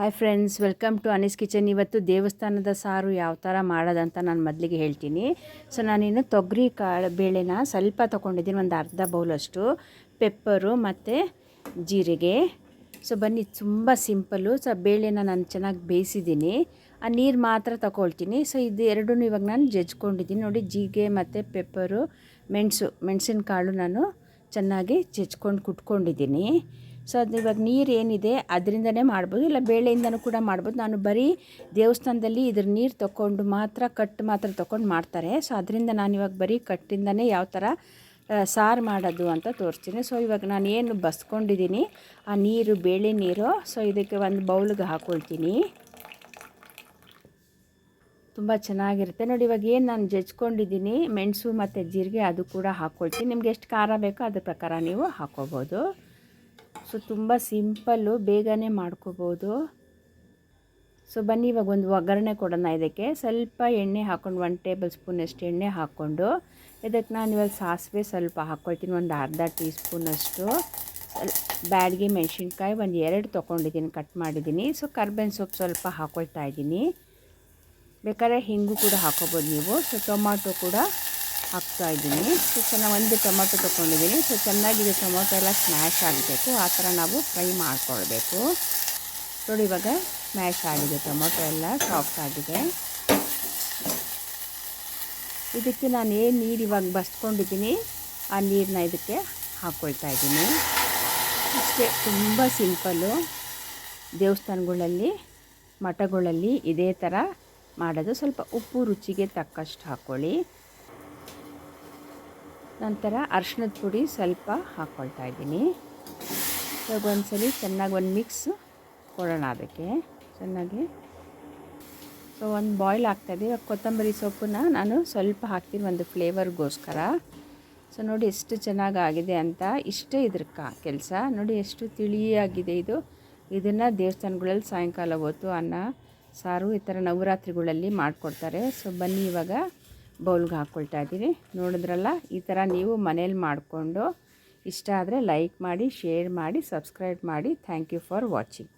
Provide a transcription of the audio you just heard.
Hi friends welcome to Anis kitchen ಇವತ್ತು ದೇವಸ್ಥಾನದ ಸಾರು ಯಾವ ಥರ ಮಾಡೋದಂತ ನಾನು ಮೊದಲಿಗೆ ಹೇಳ್ತೀನಿ. ಸೊ ನಾನಿನ್ನು ತೊಗರಿ ಕಾಳು ಬೇಳೆನ ಸ್ವಲ್ಪ ತೊಗೊಂಡಿದ್ದೀನಿ, ಒಂದು ಅರ್ಧ ಬೌಲಷ್ಟು ಪೆಪ್ಪರು ಮತ್ತು ಜೀರಿಗೆ. ಸೊ ಬನ್ನಿ, ತುಂಬ ಸಿಂಪಲ್ಲು ಸೊ ಬೇಳೆನ ನಾನು ಚೆನ್ನಾಗಿ ಬೇಯಿಸಿದ್ದೀನಿ. ಆ ನೀರು ಮಾತ್ರ ತಗೊಳ್ತೀನಿ. ಸೊ ಇದು ಎರಡೂ ಇವಾಗ ನಾನು ಜಜ್ಕೊಂಡಿದ್ದೀನಿ. ನೋಡಿ, ಜೀರಿಗೆ ಮತ್ತು ಪೆಪ್ಪರು ಮೆಣಸು ಮೆಣಸಿನ ನಾನು ಚೆನ್ನಾಗಿ ಜಜ್ಕೊಂಡು ಕುಟ್ಕೊಂಡಿದ್ದೀನಿ. ಸೊ ಅದು ಇವಾಗ ನೀರು ಏನಿದೆ ಅದರಿಂದನೇ ಮಾಡ್ಬೋದು, ಇಲ್ಲ ಬೇಳೆಯಿಂದನೂ ಕೂಡ ಮಾಡ್ಬೋದು. ನಾನು ಬರೀ ದೇವಸ್ಥಾನದಲ್ಲಿ ಇದ್ರ ನೀರು ತೊಗೊಂಡು ಮಾತ್ರ, ಕಟ್ ಮಾತ್ರ ತೊಗೊಂಡು ಮಾಡ್ತಾರೆ. ಸೊ ಅದರಿಂದ ನಾನು ಇವಾಗ ಬರೀ ಕಟ್ಟಿಂದನೇ ಯಾವ ಥರ ಸಾರು ಮಾಡೋದು ಅಂತ ತೋರಿಸ್ತೀನಿ. ಸೊ ಇವಾಗ ನಾನು ಏನು ಬಸ್ಕೊಂಡಿದ್ದೀನಿ, ಆ ನೀರು, ಬೇಳೆ ನೀರು. ಸೊ ಇದಕ್ಕೆ ಒಂದು ಬೌಲ್ಗೆ ಹಾಕ್ಕೊಳ್ತೀನಿ ತುಂಬ ಚೆನ್ನಾಗಿರುತ್ತೆ. ನೋಡಿ ಇವಾಗ ಏನು ನಾನು ಜಜ್ಕೊಂಡಿದ್ದೀನಿ, ಮೆಣಸು ಮತ್ತು ಜೀರಿಗೆ ಅದು ಕೂಡ ಹಾಕ್ಕೊಳ್ತೀನಿ ನಿಮ್ಗೆ ಎಷ್ಟು ಖಾರ ಬೇಕೋ ಅದ್ರ ಪ್ರಕಾರ ನೀವು ಹಾಕ್ಕೋಬೋದು ಸೊ ತುಂಬ ಸಿಂಪಲ್ಲು ಬೇಗನೆ ಮಾಡ್ಕೋಬೋದು. ಸೊ ಬನ್ನಿ, ಇವಾಗ ಒಂದು ಒಗ್ಗರಣೆ ಕೊಡೋಣ ಇದಕ್ಕೆ. ಸ್ವಲ್ಪ ಎಣ್ಣೆ ಹಾಕ್ಕೊಂಡು ಒನ್ ಟೇಬಲ್ ಸ್ಪೂನಷ್ಟು ಎಣ್ಣೆ ಹಾಕ್ಕೊಂಡು, ಇದಕ್ಕೆ ನಾನು ಇವಾಗ ಸಾಸಿವೆ ಸ್ವಲ್ಪ ಹಾಕ್ಕೊಳ್ತೀನಿ ಒಂದು ಅರ್ಧ ಟೀ ಸ್ಪೂನಷ್ಟು ಬ್ಯಾಡಿಗೆ ಮೆಣಸಿನ್ಕಾಯಿ ಒಂದು ಎರಡು ತೊಗೊಂಡಿದ್ದೀನಿ ಕಟ್ ಮಾಡಿದ್ದೀನಿ. ಸೊ ಕರ್ಬೇವಿನ ಸೊಪ್ಪು ಸ್ವಲ್ಪ ಹಾಕ್ಕೊಳ್ತಾ ಇದ್ದೀನಿ. ಬೇಕಾದ್ರೆ ಹಿಂಗು ಕೂಡ ಹಾಕೋಬೋದು ನೀವು. ಸೊ ಟೊಮಾಟೊ ಕೂಡ ಹಾಕ್ತಾ ಇದ್ದೀನಿ. ಸೊ, ಚೆನ್ನಾಗಿ ಒಂದು ಟೊಮೊಟೊ ತೊಗೊಂಡಿದ್ದೀನಿ. ಸೊ, ಚೆನ್ನಾಗಿದೆ ಟೊಮೊಟೊ ಎಲ್ಲ ಸ್ಮ್ಯಾಶ್ ಆಗಬೇಕು. ಆ ಥರ ನಾವು ಫ್ರೈ ಮಾಡ್ಕೊಳ್ಬೇಕು. ನೋಡಿ, ಇವಾಗ ಸ್ಮ್ಯಾಶ್ ಆಗಿದೆ. ಟೊಮೊಟೊ ಎಲ್ಲ ಸಾಫ್ಟ್ ಆಗಿದೆ. ಇದಕ್ಕೆ ನಾನು ಏನು ನೀರು ಇವಾಗ ಬಸ್ಕೊಂಡಿದ್ದೀನಿ, ಆ ನೀರನ್ನ ಇದಕ್ಕೆ ಹಾಕ್ಕೊಳ್ತಾ ಇದ್ದೀನಿ. ಅಷ್ಟೇ ತುಂಬ ಸಿಂಪಲ್ಲು ದೇವಸ್ಥಾನಗಳಲ್ಲಿ, ಮಠಗಳಲ್ಲಿ ಇದೇ ಥರ ಮಾಡೋದು. ಸ್ವಲ್ಪ ಉಪ್ಪು ರುಚಿಗೆ ತಕ್ಕಷ್ಟು ಹಾಕ್ಕೊಳ್ಳಿ ನಂತರ ಅರ್ಶಿಣದ ಪುಡಿ ಸ್ವಲ್ಪ ಹಾಕ್ಕೊಳ್ತಾ ಇದ್ದೀನಿ. ಇವಾಗ ಒಂದ್ಸಲಿ ಚೆನ್ನಾಗಿ ಒಂದು ಮಿಕ್ಸ್ ಕೊಡೋಣ ಅದಕ್ಕೆ. ಚೆನ್ನಾಗಿ. ಸೊ ಒಂದು ಬಾಯ್ಲ್ ಆಗ್ತಾಯಿದೆ ಕೊತ್ತಂಬರಿ ಸೊಪ್ಪನ್ನ ನಾನು ಸ್ವಲ್ಪ ಹಾಕ್ತೀನಿ ಒಂದು ಫ್ಲೇವರ್ಗೋಸ್ಕರ ಸೊ ನೋಡಿ ಎಷ್ಟು ಚೆನ್ನಾಗಾಗಿದೆ ಅಂತ. ಇಷ್ಟೇ ಇದ್ರ ಕೆಲಸ. ನೋಡಿ ಎಷ್ಟು ತಿಳಿಯಾಗಿದೆ ಇದು. ಇದನ್ನು ದೇವಸ್ಥಾನಗಳಲ್ಲಿ ಸಾಯಂಕಾಲ ಹೊತ್ತು ಅನ್ನ, ಸಾರು ಈ ಥರ ನವರಾತ್ರಿಗಳಲ್ಲಿ ಮಾಡಿಕೊಡ್ತಾರೆ. ಸೊ ಬನ್ನಿ ಇವಾಗ. ಬೌಲ್ಗೆ ಹಾಕ್ಕೊಳ್ತಾ ಇದ್ದೀನಿ. ನೋಡಿದ್ರಲ್ಲ, ಈ ಥರ ನೀವು ಮನೇಲಿ ಮಾಡಿಕೊಂಡು ಇಷ್ಟ ಆದರೆ ಲೈಕ್ ಮಾಡಿ, ಶೇರ್ ಮಾಡಿ, ಸಬ್ಸ್ಕ್ರೈಬ್ ಮಾಡಿ. Thank you for watching.